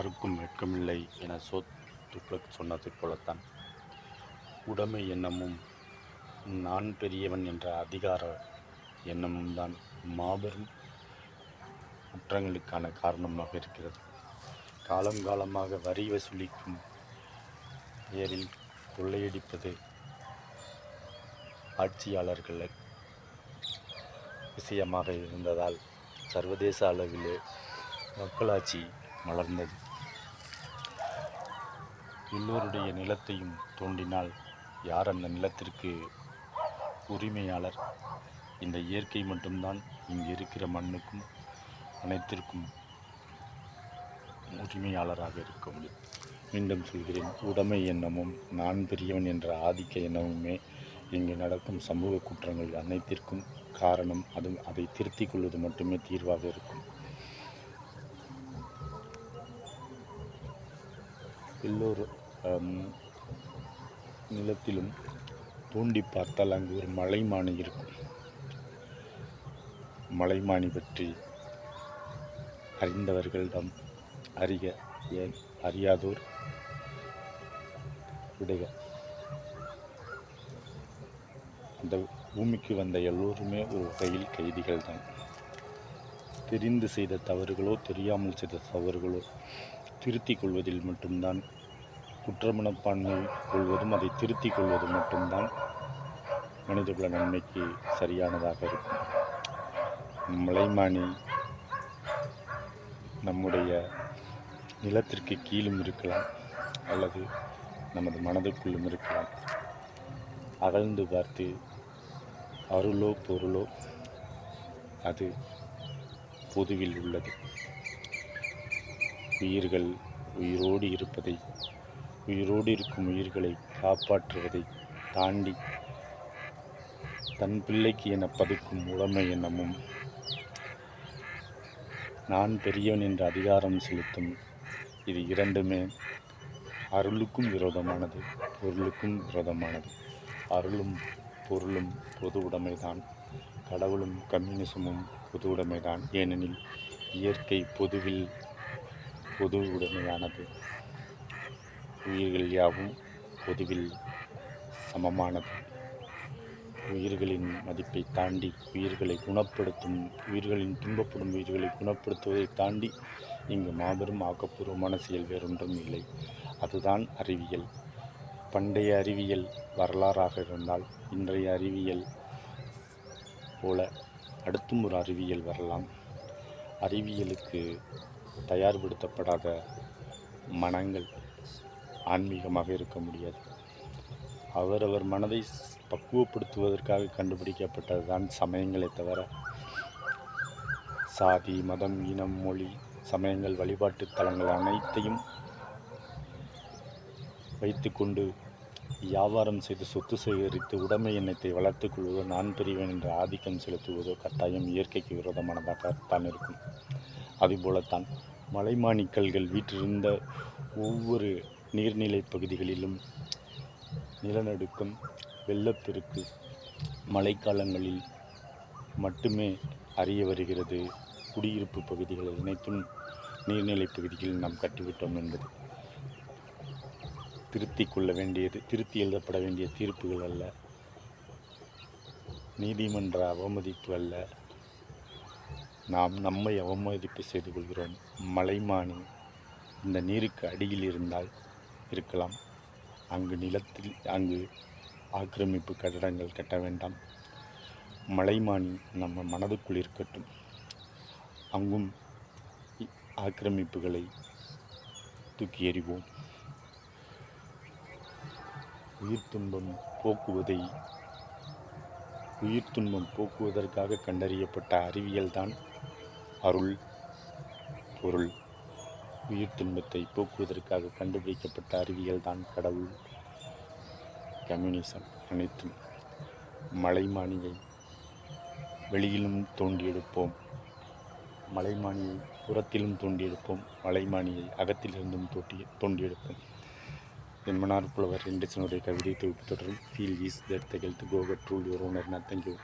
யாருக்கும் வெட்கமில்லை என சோ துக்ளக் சொன்னதைப் போலத்தான். உடைமை எண்ணமும் நான் பெரியவன் என்ற அதிகார எண்ணமும் தான் மாபெரும் குற்றங்களுக்கான காரணமாக இருக்கிறது. காலம் காலமாக வரி வசூலிக்கும் பெயரில் கொள்ளையடிப்பது ஆட்சியாளர்கள் விஷயமாக இருந்ததால் சர்வதேச அளவிலே மக்களாட்சி மலர்ந்தது. எல்லோருடைய நிலத்தையும் தோண்டினால் யார் அந்த நிலத்திற்கு உரிமையாளர்? இந்த இயற்கை மட்டும்தான் இங்கு இருக்கிற மண்ணுக்கும் அனைத்திற்கும் உரிமையாளராக இருக்க முடியும். மீண்டும் சொல்கிறேன் உடைமை எண்ணமும் நான் பெரியவன் என்ற ஆதிக்க எண்ணமுமே இங்கு நடக்கும் சமூக குற்றங்கள் அனைத்திற்கும் காரணம். அது அதை திருத்திக் கொள்வது மட்டுமே தீர்வாக இருக்கும். எல்லோரும் நிலத்திலும் தோண்டி பார்த்தால் அங்கு ஒரு மலைமானி இருக்கும். மலைமானி பற்றி அறிந்தவர்களிடம் அறிக ஏன் அறியாதோர் விடுக. அந்த பூமிக்கு வந்த எல்லோருமே ஒரு வகையில் கைதிகள் தான். தெரிந்து செய்த தவறுகளோ தெரியாமல் செய்த தவறுகளோ திருத்திக் கொள்வதில் மட்டும்தான் குற்றமனப்பான்மை கொள்வதும் அதை திருத்திக் கொள்வது மட்டும்தான் மனிதகுல நன்மைக்கு சரியானதாக இருக்கும். மலைமானி நம்முடைய நிலத்திற்கு கீழும் இருக்கலாம் அல்லது நமது மனதுக்குள்ளும் இருக்கலாம். அகழ்ந்து பார்த்து அருளோ பொருளோ அது பொதுவில் உள்ளது. உயிர்கள் உயிரோடு இருப்பதை உயிரோடு இருக்கும் உயிர்களை காப்பாற்றுவதை தாண்டி தன் பிள்ளைக்கு என பதுக்கும் உடைமை எண்ணமும் நான் பெரியவன் என்ற அதிகாரம் செலுத்தும். இது இரண்டுமே அருளுக்கும் விரோதமானது பொருளுக்கும் விரோதமானது. அருளும் பொருளும் பொது உடைமைதான். கடவுளும் கம்யூனிசமும் பொது உடைமைதான். ஏனெனில் இயற்கை பொதுவில் பொது உடைமையானது. உயிர்கள் யாவும் பொதுவில் சமமானது. உயிர்களின் மதிப்பை தாண்டி உயிர்களை குணப்படுத்தும் உயிர்களின் துன்பப்படும் உயிர்களை குணப்படுத்துவதை தாண்டி இங்கு மாபெரும் ஆக்கப்பூர்வமான செயல் வேறொன்றும் இல்லை. அதுதான் அறிவியல். பண்டைய அறிவியல் வரலாறாக இருந்தால் இன்றைய அறிவியல் போல அடுத்தும் ஒரு அறிவியல் வரலாம். அறிவியலுக்கு தயார்படுத்தப்படாத மனங்கள் ஆன்மீகமாக இருக்க முடியாது. அவரவர் மனதை பக்குவப்படுத்துவதற்காக கண்டுபிடிக்கப்பட்டது தான் சமயங்களை தவிர சாதி மதம் இனம் மொழி சமயங்கள் வழிபாட்டு தலங்கள் அனைத்தையும் வைத்துக்கொண்டு வியாபாரம் செய்து சொத்து சேகரித்து உடைமை எண்ணத்தை வளர்த்துக் கொள்வதோ நான் பெரியவன் என்ற ஆதிக்கம் செலுத்துவதோ கட்டாயம் இயற்கைக்கு விரோதமானதாகத்தான் இருக்கும். அதுபோலத்தான் மலைமாணிக்கல்கள் வீற்றிருந்த ஒவ்வொரு நீர்நிலை பகுதிகளிலும் நிலநடுக்கம் வெள்ளப்பெருக்கு மழைக்காலங்களில் மட்டுமே அறிய வருகிறது. குடியிருப்பு பகுதிகளை இணைத்தும் நீர்நிலை பகுதிகளில் நாம் கட்டிவிட்டோம் என்பது திருத்தி கொள்ள வேண்டியது திருத்தி எழுதப்பட வேண்டிய தீர்ப்புகள் அல்ல. நீதிமன்ற அவமதிப்பு அல்ல. நாம் நம்மை அவமதிப்பு செய்து கொள்கிறோம். மலைமானி இந்த நீருக்கு அடியில் இருந்தால் இருக்கலாம். அங்கு நிலத்தில் அங்கு ஆக்கிரமிப்பு கட்டடங்கள் கட்ட வேண்டாம். மலைமானி நம்ம மனதுக்குள் இருக்கட்டும். அங்கும் இ- ஆக்கிரமிப்புகளை தூக்கி எறிவோம். உயிர் துன்பம் போக்குவதை உயிர் துன்பம் போக்குவதற்காக கண்டறியப்பட்ட அறிவியல்தான் அருள் பொருள். உயிர் துன்பத்தை போக்குவதற்காக கண்டுபிடிக்கப்பட்ட அறிவியல் தான் கடவுள். கம்யூனிசம் அனைத்தும் மலைமானியை வெளியிலும் தோண்டியெடுப்போம். மலைமானியை புறத்திலும் தோண்டியெடுப்போம். மலைமானியை அகத்திலிருந்தும் தோட்டி தோண்டியெடுப்போம். என்மனார் புலவர் ரெண்டசனுடைய கவிதை தொகுப்பு தொடரும். Feel is that the health கோகட் ட்ரூல் யுவர் ஓனர் தேங்க்யூ